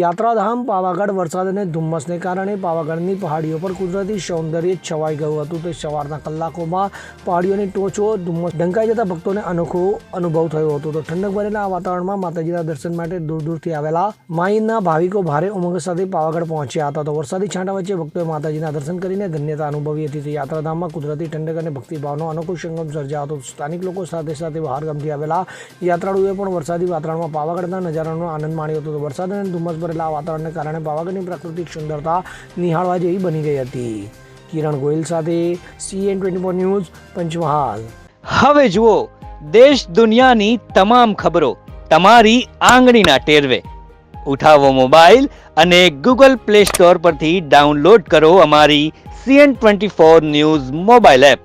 યાત્રાધામ પાવાગઢ વરસાદ અને ધુમ્મસને કારણે પાવાગઢની પહાડીઓ પર કુદરતી સૌંદર્ય છવાઈ ગયું હતું. તે સવારના કલાકોમાં પહાડીઓની ટોચો ધુમ્મસ ઢંકાઈ જતા ભક્તોને અનોખો અનુભવ થયો હતો. તો ઠંડક ભરેલા વાતાવરણમાં માતાજીના દર્શન માટે દૂર દૂરથી આવેલા માઈના ભાવિકો ભારે ઉમંગ સાથે પાવાગઢ પહોંચ્યા હતા. તો વરસાદી છાંટા વચ્ચે ભક્તોએ માતાજીના દર્શન કરીને ધન્યતા અનુભવી હતી. યાત્રાધામમાં કુદરતી ઠંડક અને ભક્તિભાવનો અનોખો સંગમ સર્જાયો હતો. સ્થાનિક લોકો સાથે સાથે બહારગામથી આવેલા યાત્રાળુઓએ પણ વરસાદી વાતાવરણમાં પાવાગઢના નજારાનો આનંદ માણ્યો હતો. તો વરસાદ અને ધુમ્મસ ભરેલા વાતાવરણને કારણે પાવાગઢની પ્રાકૃતિક સુંદરતા નિહાળવા જેવી બની ગઈ હતી. કિરણ ગોયલ સાથે C N twenty four news, Panchmahal. હવે જુઓ, દેશ દુનિયાની તમામ ખબરો તમારી આંગળીના ટેરવે. ઉઠાવો મોબાઈલ અને ગૂગલ પ્લે સ્ટોર પરથી ડાઉનલોડ કરો અમારી C N twenty four news mobile app.